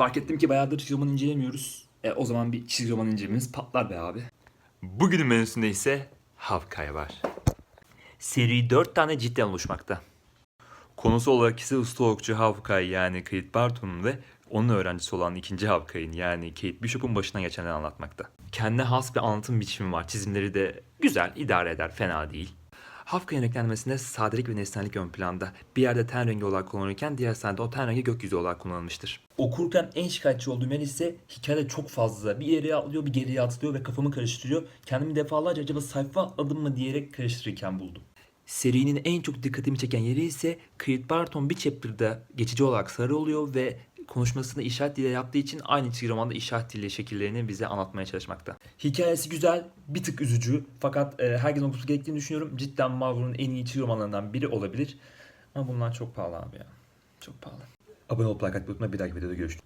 Fark ettim ki bayağıdır çizgi roman incelemiyoruz. E, o zaman bir çizgi roman incelememiz patlar be abi. Bugünün menüsünde ise Havkay var. Seri 4 tane cidden oluşmakta. Konusu olarak ise usta okçu Havkay yani Kate Barton'un ve onun öğrencisi olan ikinci Havkay'ın yani Kate Bishop'un başından geçenleri anlatmakta. Kendine has bir anlatım biçimi var. Çizimleri de güzel, idare eder, fena değil. Havkay'ın renklenmesinde sadelik ve nesnelik ön planda. Bir yerde ten rengi olarak kullanılırken diğer sahnede o ten rengi gökyüzü olarak kullanılmıştır. Okurken en şikayetçi olduğum yer ise hikayede çok fazla. Bir yere atlıyor, bir geriye atlıyor ve kafamı karıştırıyor. Kendimi defalarca acaba sayfa atladım mı diyerek karıştırırken buldum. Serinin en çok dikkatimi çeken yeri ise Creed Barton bir chapter'da geçici olarak sarı oluyor ve konuşmasını işaret diliyle yaptığı için aynı çizgi romanda işaret dili şekillerini bize anlatmaya çalışmakta. Hikayesi güzel, bir tık üzücü fakat e, herkesin okuması gerektiğini düşünüyorum. Cidden Marvel'ın en iyi çizgi romanlarından biri olabilir. Ama bunlar çok pahalı abi ya. Çok pahalı. Abone olup like atmayı unutma. Bir dahaki videoda görüşürüz.